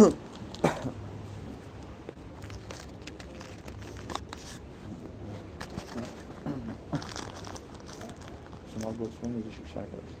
Sınav pozisyonu düşmüş arkadaşlar.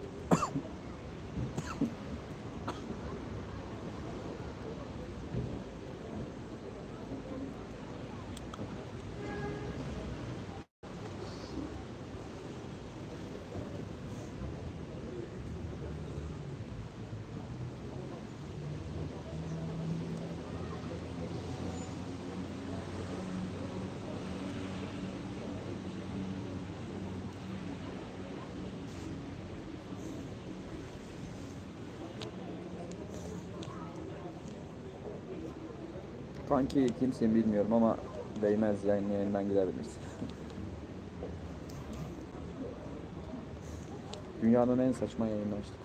Kanki kimsin bilmiyorum ama değmez yayın yayından gidebilirsin. Dünyanın en saçma yayını açtık.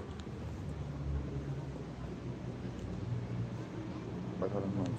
Bakalım ne olacak.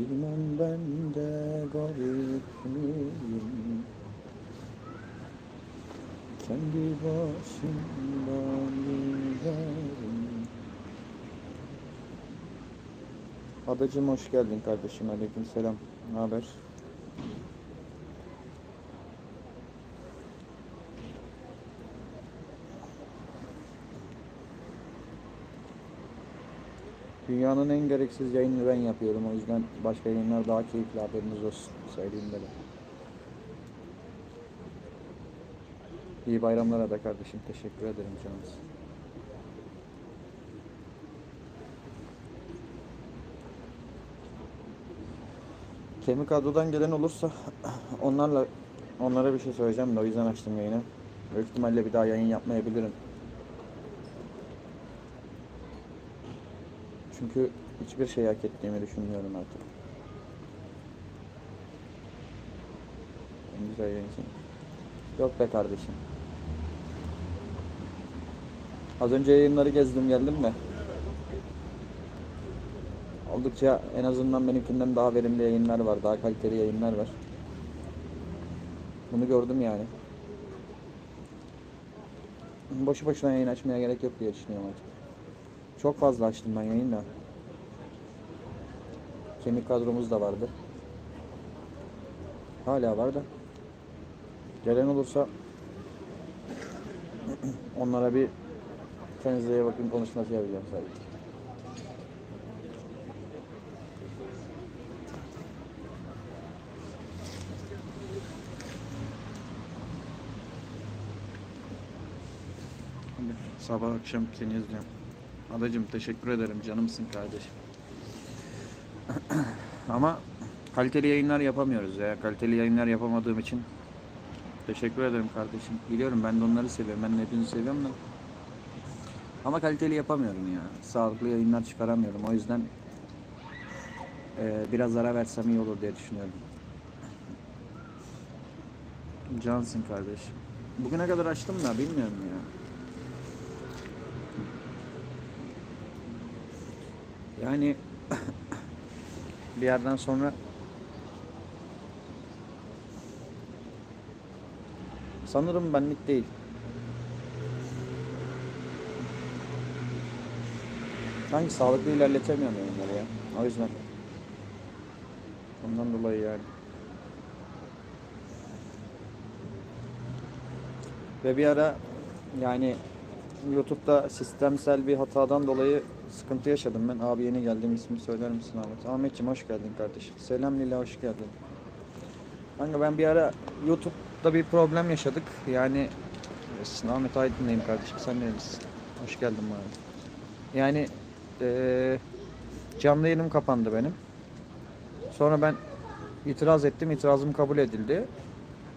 Bilmem ben de garip miyim Kendi başımdan giderim Adacım hoş geldin kardeşim. Aleyküm selam. Ne haber? Dünyanın en gereksiz yayını ben yapıyorum. O yüzden başka yayınlar daha keyifli haberiniz olsun. Söyleyeyim böyle. İyi bayramlara da kardeşim. Teşekkür ederim canınız. Kemik kadrodan gelen olursa onlarla onlara bir şey söyleyeceğim de o yüzden açtım yayını. Büyük ihtimalle bir daha yayın yapmayabilirim. Çünkü hiçbir şey hak ettiğimi düşünmüyorum artık. En güzel için. Yok be kardeşim. Az önce yayınları gezdim geldim mi? Oldukça en azından benimkinden daha verimli yayınlar var. Daha kaliteli yayınlar var. Bunu gördüm yani. Boşu boşuna yayın açmaya gerek yok diye düşünüyorum artık. Çok fazla açtım ben yayın da. Kemik kadromuz da vardı. Hala var da. Gelen olursa onlara bir iyi bakın konuşması yapacağım sadece. Sabah akşam seni izliyorum. Adacım teşekkür ederim canımsın kardeşim. Ama kaliteli yayınlar yapamıyoruz ya. Kaliteli yayınlar yapamadığım için teşekkür ederim kardeşim. Biliyorum ben de onları seviyorum. Ben de hepinizi seviyorum da. Ama kaliteli yapamıyorum ya. Sağlıklı yayınlar çıkaramıyorum. O yüzden eee, biraz ara versem iyi olur diye düşünüyorum. Cansın kardeşim. Bugüne kadar açtım da bilmiyorum ya. Yani bir yerden sonra sanırım benlik değil. Sanki sağlıklı ilerletemiyorum yayınları ya. O yüzden. Ondan dolayı yani. Ve bir ara yani YouTube'da sistemsel bir hatadan dolayı sıkıntı yaşadım ben. Abi yeni geldim ismini söyler misin Ahmet? Ahmetciğim hoş geldin kardeşim. Selam Lila hoş geldin. Kanka ben bir ara YouTube'da bir problem yaşadık. Yani Esin Ahmet Aydın'dayım kardeşim. Sen neredesin? Hoş geldin bana. Yani eee canlı yayınım kapandı benim. Sonra ben itiraz ettim. İtirazım kabul edildi.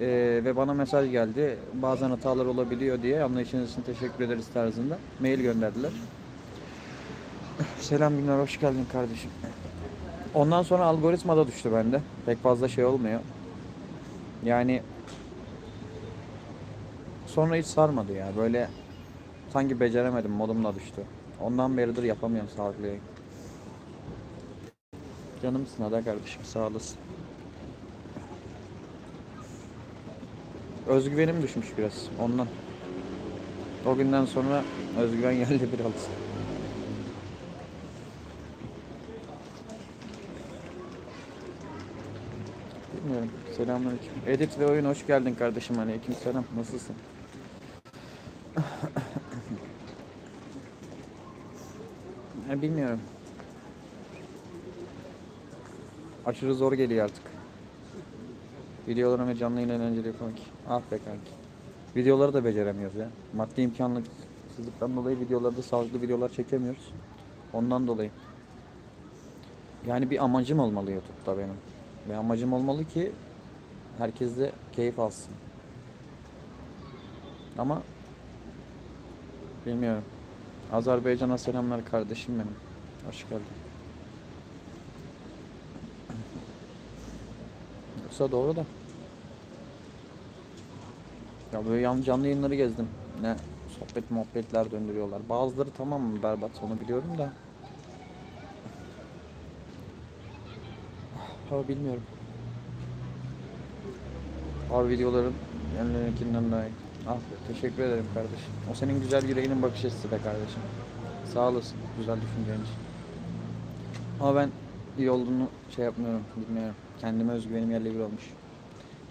Ee, ve bana mesaj geldi. Bazen hatalar olabiliyor diye. Anlayışınız için teşekkür ederiz tarzında. Mail gönderdiler. Selam günler, hoş geldin kardeşim. Ondan sonra algoritma da düştü bende. Pek fazla şey olmuyor. Yani sonra hiç sarmadı ya. Böyle sanki beceremedim modumla düştü. Ondan beridir yapamıyorum sağlıklı yayın. Canımsın Ada kardeşim sağ olasın. Özgüvenim düşmüş biraz ondan. O günden sonra özgüven geldi biraz. Bilmiyorum. Selamünaleyküm. Edit ve oyun hoş geldin kardeşim. Aleyküm selam. Nasılsın? Bilmiyorum. Aşırı zor geliyor artık. Videolarını ve canlı yayın eğlenceli yapmak. Ah be kanki. Videoları da beceremiyoruz ya. Maddi imkansızlıktan dolayı videolarda sağlıklı videolar çekemiyoruz. Ondan dolayı. Yani bir amacım olmalı YouTube'da benim. Bir amacım olmalı ki herkes de keyif alsın. Ama bilmiyorum. Azerbaycan'a selamlar kardeşim benim. Hoş geldin. Yoksa doğru da. Ya böyle canlı yayınları gezdim. Ne sohbet muhabbetler döndürüyorlar. Bazıları tamam mı berbat onu biliyorum da. Ha bilmiyorum. Abi videoların yanlarınkinden daha iyi. Ah teşekkür ederim kardeşim. O senin güzel yüreğinin bakış açısı be kardeşim. Sağ olasın güzel düşüncen için. Ama ben iyi olduğunu şey yapmıyorum, bilmiyorum. Kendime özgüvenim yerle bir olmuş.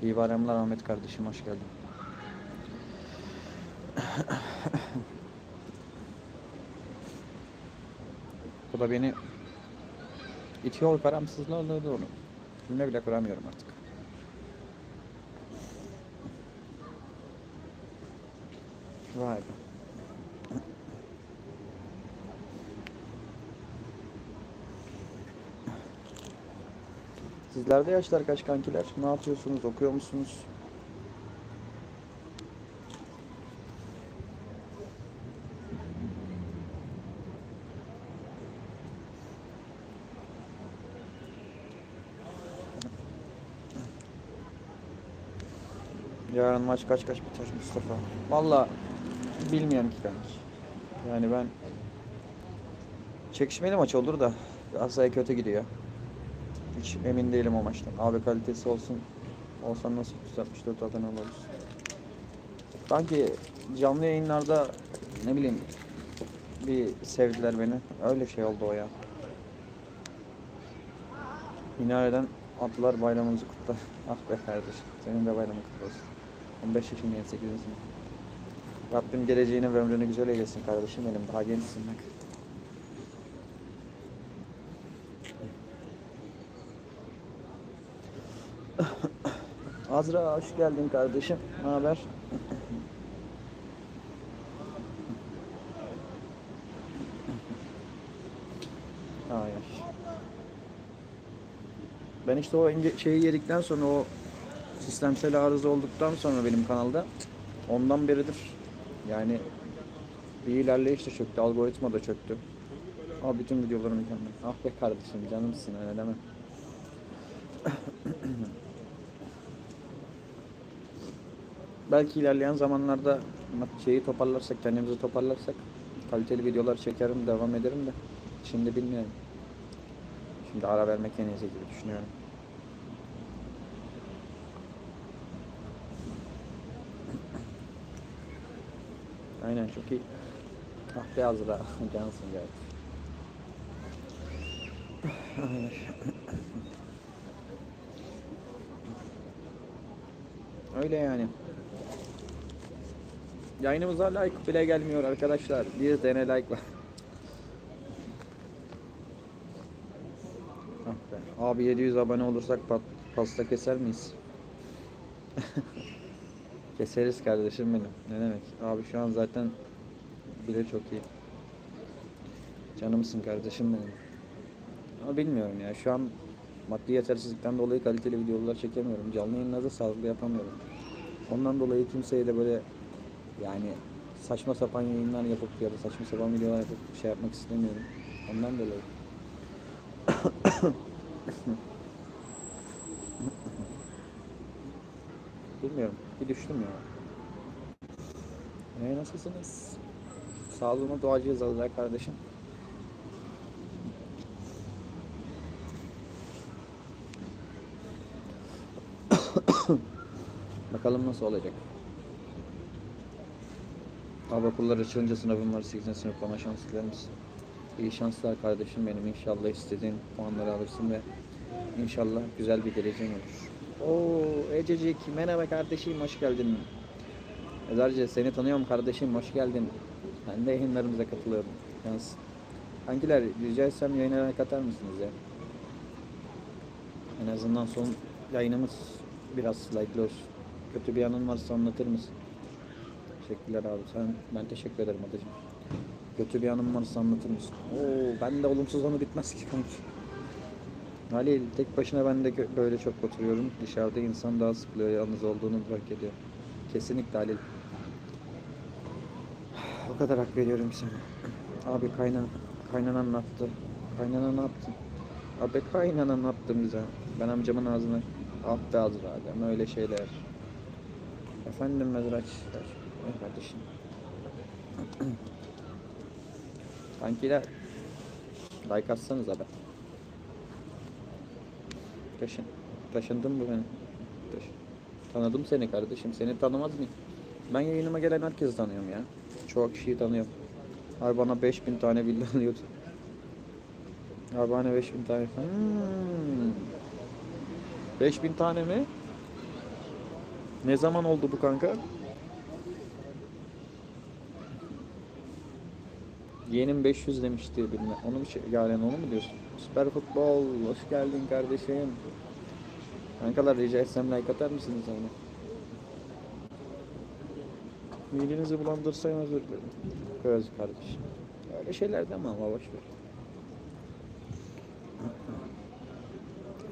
İyi bayramlar Ahmet kardeşim, hoş geldin. Bu da beni itiyor karamsızlarla doğru. Cümle bile kuramıyorum artık. Vay be. Sizlerde yaşlar kaç kankiler? Ne yapıyorsunuz? Okuyor musunuz? Yarın maç kaç kaç biter Mustafa? Valla bilmiyorum ki kanki. Yani ben çekişmeli maç olur da Galatasaray kötü gidiyor. Hiç emin değilim o maçtan. Abi kalitesi olsun olsan nasıl 364 abone oluruz. Sanki canlı yayınlarda ne bileyim bir sevdiler beni. Öyle şey oldu o ya. Minareden attılar bayramınızı kutlar. Ah be kardeşim. Senin de bayramın kutlu olsun. 15 yaşındayım 8. sınıf. Rabbim geleceğini ve ömrünü güzel eylesin kardeşim benim. Daha gençsin bak. Azra hoş geldin kardeşim. Ne haber? Ay ay. Ben işte o ince- şeyi yedikten sonra o sistemsel arıza olduktan sonra benim kanalda ondan beridir yani bir ilerleyiş de çöktü, algoritma da çöktü. Ama bütün videolarım mükemmel. Ah be kardeşim canımsın öyle deme. Belki ilerleyen zamanlarda şeyi toparlarsak, kendimizi toparlarsak kaliteli videolar çekerim, devam ederim de. Şimdi bilmiyorum. Şimdi ara vermek en iyisi gibi düşünüyorum. Aynen çok iyi. Ah be Azra, cansın ya. Öyle yani. Yayınımıza like bile gelmiyor arkadaşlar. Bir tane like var. Ah. Abi 700 abone olursak pasta keser miyiz? Keseriz kardeşim benim. Ne demek? Abi şu an zaten bile çok iyi. Canımsın kardeşim benim. Ama bilmiyorum ya. Şu an maddi yetersizlikten dolayı kaliteli videolar çekemiyorum. Canlı yayınlarda sağlıklı yapamıyorum. Ondan dolayı kimseye de böyle yani saçma sapan yayınlar yapıp ya da saçma sapan videolar yapıp şey yapmak istemiyorum. Ondan dolayı. Bilmiyorum. Bir düştüm ya. E, nasılsınız? Sağlığıma duacıyız Allah kardeşim. Bakalım nasıl olacak. Hava okulları açılınca sınavım var 8. sınıf bana şans diler misin? İyi şanslar kardeşim benim. İnşallah istediğin puanları alırsın ve inşallah güzel bir geleceğin olur. Oo Ececik merhaba kardeşim hoş geldin. Ezarcı seni tanıyorum kardeşim hoş geldin. Ben de yayınlarımıza katılıyorum. Yalnız kankiler rica etsem yayına katar mısınız ya? En azından son yayınımız biraz like'lı olsun. Kötü bir yanın varsa anlatır mısın? Teşekkürler abi. Sen, ben teşekkür ederim adacığım. Kötü bir yanım varsa anlatır mısın? Oo, ben de olumsuz anı bitmez ki kanki. Halil tek başına ben de böyle çok oturuyorum. Dışarıda insan daha sıkılıyor, yalnız olduğunu fark ediyor. Kesinlikle Halil. O kadar hak veriyorum sana. Abi kaynan, kaynanan ne yaptı? Kaynanan ne yaptı? Abi kaynanan ne yaptı bize? Ben amcamın ağzına ah be Azra öyle şeyler. Efendim Mezraç. Ay kardeşim. Kankiler like atsanız abi. Taşın. Taşındın mı beni? Taşın. Tanıdım seni kardeşim. Seni tanımaz mıyım? Ben yayınıma gelen herkesi tanıyorum ya. Çoğu kişiyi tanıyorum. Abi bana 5000 tane villa alıyordu. Abi bana 5000 tane. Hmm. 5000 tane mi? Ne zaman oldu bu kanka? Yeğenim 500 demişti bilmem. Onu mu şey, yani onu mu diyorsun? Süper futbol. Hoş geldin kardeşim. Kankalar rica etsem like atar mısınız ona? Midenizi bulandırsayım özür dilerim. Göz kardeşim. Öyle şeyler deme ama boş ver.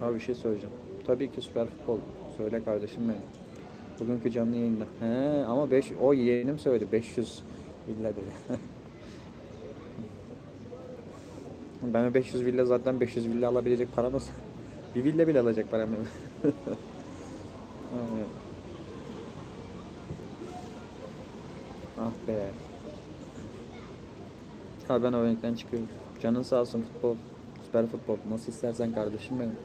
Abi bir şey söyleyeceğim. Tabii ki süper futbol. Söyle kardeşim benim. Bugünkü canlı yayında. He ama 5 o yeğenim söyledi 500 villa dedi. ben o 500 villa zaten 500 villa alabilecek param olsa bir villa bile alacak param yok. Aynen. ah be. Abi ben o renkten çıkıyorum. Canın sağ olsun futbol. Süper futbol. Nasıl istersen kardeşim benim.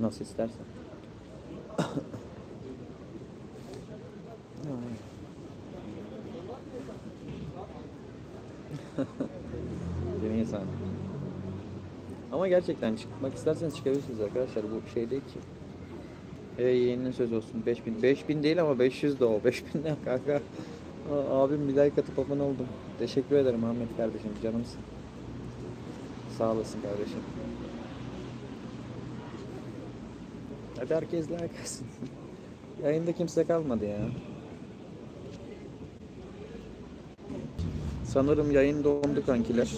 Nasıl istersen. Yeni insan. Gerçekten çıkmak isterseniz çıkabilirsiniz arkadaşlar. Bu şey değil ki. Ey yeğeninin söz olsun 5000. 5000 değil ama 500 de o. 5000 ne kanka? Abim bir like atıp abone oldum. Teşekkür ederim Ahmet kardeşim. Canımsın. Sağ olasın kardeşim. Hadi herkes like atsın. Yayında kimse kalmadı ya. Sanırım yayın dondu kankiler.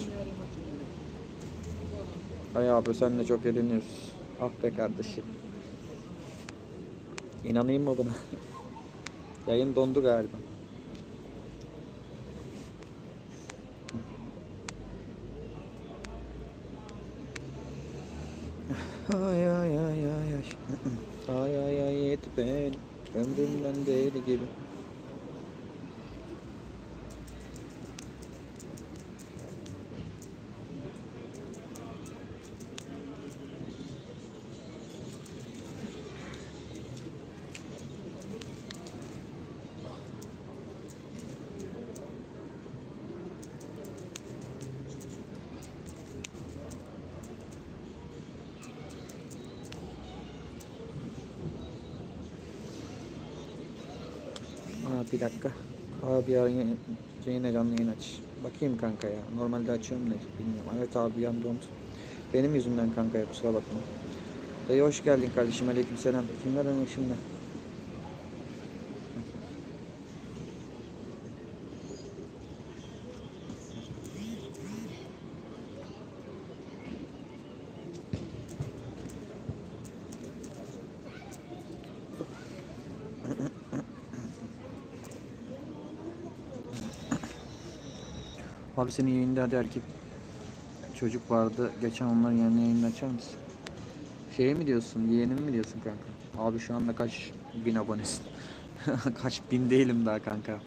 Ay abi senle çok eğleniyoruz. Ah be kardeşim. İnanayım mı buna? yayın dondu galiba. Ay ay ay ay ay. Ay ay ay et ben. Ömrümden deli gibi. Bir dakika. Abi yayın, yayına canlı yayın aç. Bakayım kanka ya. Normalde açıyorum da bilmiyorum. Evet abi yan dondu. Benim yüzümden kanka ya kusura bakma. Dayı hoş geldin kardeşim. Aleykümselam. Kimler onun şimdi? Abi senin yayında hadi erkek çocuk vardı. Geçen onların yanına yayını açar mısın? Şey mi diyorsun? Yeğenim mi diyorsun kanka? Abi şu anda kaç bin abonesin? kaç bin değilim daha kanka.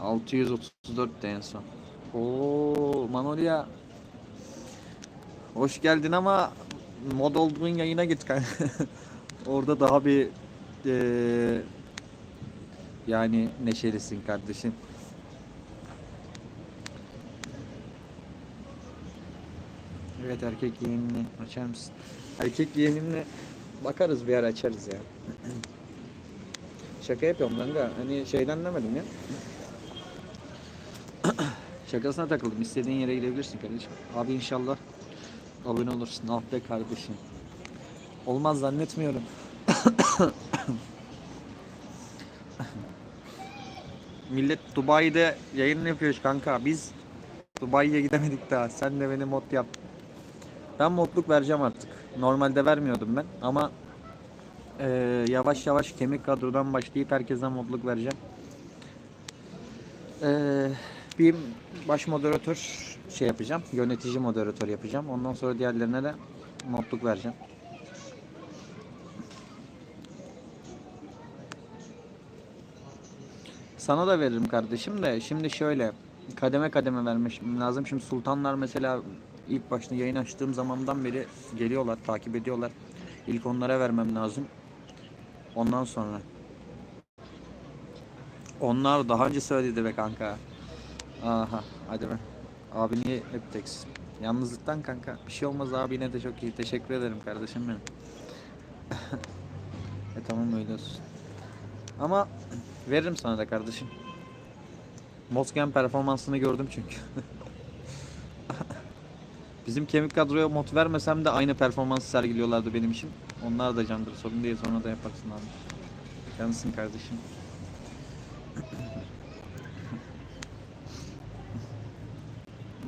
634 de en son. Oo Manolya. Hoş geldin ama mod olduğun yayına git kanka. Orada daha bir eee, yani neşelisin kardeşim. Evet erkek yeğenini açar mısın? Erkek yeğenimle bakarız bir ara açarız ya. Şaka yapıyorum kanka. Hani şeyden demedim ya. Şakasına takıldım. İstediğin yere gidebilirsin kardeşim. Abi inşallah abone olursun. Ah be kardeşim. Olmaz zannetmiyorum. Millet Dubai'de yayın yapıyor kanka. Biz Dubai'ye gidemedik daha. Sen de beni mod yap. Ben modluk vereceğim artık. Normalde vermiyordum ben ama eee, yavaş yavaş kemik kadrodan başlayıp herkese modluk vereceğim. Eee, bir baş moderatör şey yapacağım. Yönetici moderatör yapacağım. Ondan sonra diğerlerine de modluk vereceğim. Sana da veririm kardeşim de şimdi şöyle kademe kademe vermişim lazım. Şimdi sultanlar mesela ilk başta yayın açtığım zamandan beri geliyorlar, takip ediyorlar. İlk onlara vermem lazım. Ondan sonra. Onlar daha önce söyledi be kanka. Aha hadi be. Abi niye hep teksin? Yalnızlıktan kanka. Bir şey olmaz abi yine de çok iyi. Teşekkür ederim kardeşim benim. e tamam öyle olsun. Ama veririm sana da kardeşim. Mosgen performansını gördüm çünkü. Bizim kemik kadroya mod vermesem de aynı performansı sergiliyorlardı benim için. Onlar da candır sorun değil sonra da yaparsın abi. Cansın kardeşim.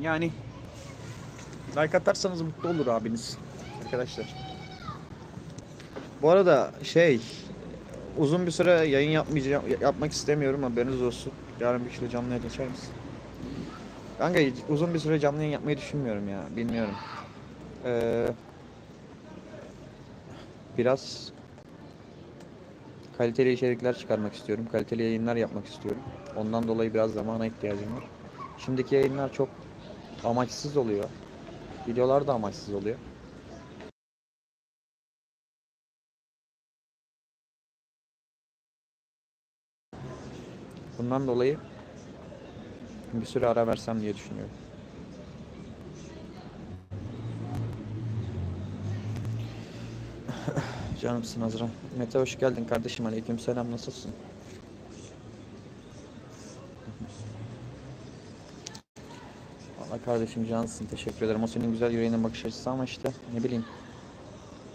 Yani like atarsanız mutlu olur abiniz arkadaşlar. Bu arada şey uzun bir süre yayın yapmayacağım yapmak istemiyorum haberiniz olsun. Yarın bir kişiyle canlı yayın açar mısın? Kanka uzun bir süre canlı yayın yapmayı düşünmüyorum ya. Bilmiyorum. Ee, biraz kaliteli içerikler çıkarmak istiyorum. Kaliteli yayınlar yapmak istiyorum. Ondan dolayı biraz zamana ihtiyacım var. Şimdiki yayınlar çok amaçsız oluyor. Videolar da amaçsız oluyor. Bundan dolayı bir süre ara versem diye düşünüyorum. Canımsın Azra. Mete hoş geldin kardeşim. Aleyküm selam. Nasılsın? Valla kardeşim cansın. Teşekkür ederim. O senin güzel yüreğine bakış açısı ama işte ne bileyim.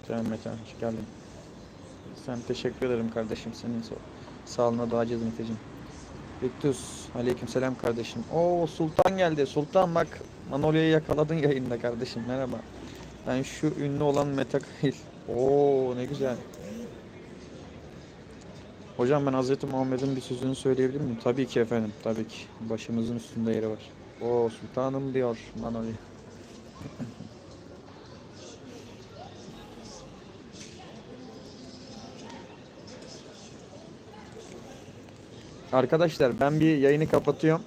Canım Mete hoş geldin. Sen teşekkür ederim kardeşim. Senin sağlığına duacıyız Meteciğim. Victus, aleykümselam kardeşim. Oo Sultan geldi. Sultan bak Manolya'yı yakaladın yayında kardeşim. Merhaba. Ben şu ünlü olan Mete Kayıl. Oo ne güzel. Hocam ben Hazreti Muhammed'in bir sözünü söyleyebilir miyim? Tabii ki efendim. Tabii ki. Başımızın üstünde yeri var. Oo sultanım diyor Manolya. Arkadaşlar ben bir yayını kapatıyorum.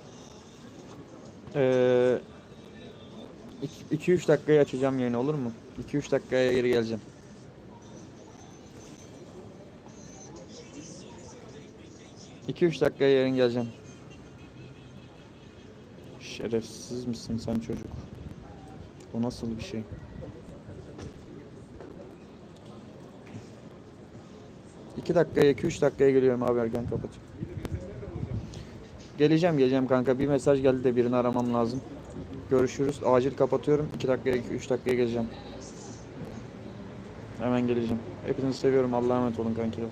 Ee, 2-3 dakikaya açacağım yayını olur mu? 2-3 dakikaya geri geleceğim. İki üç dakikaya yarın geleceğim. Şerefsiz misin sen çocuk? Bu nasıl bir şey? İki dakikaya, iki üç dakikaya geliyorum abi erken kapat. Geleceğim geleceğim kanka. Bir mesaj geldi de birini aramam lazım. Görüşürüz. Acil kapatıyorum. 2 dakikaya 3 dakikaya geleceğim. Hemen geleceğim. Hepinizi seviyorum. Allah'a emanet olun kankiler.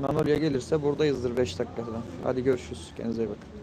Manolya gelirse buradayızdır 5 dakika falan. Hadi görüşürüz. Kendinize iyi bakın.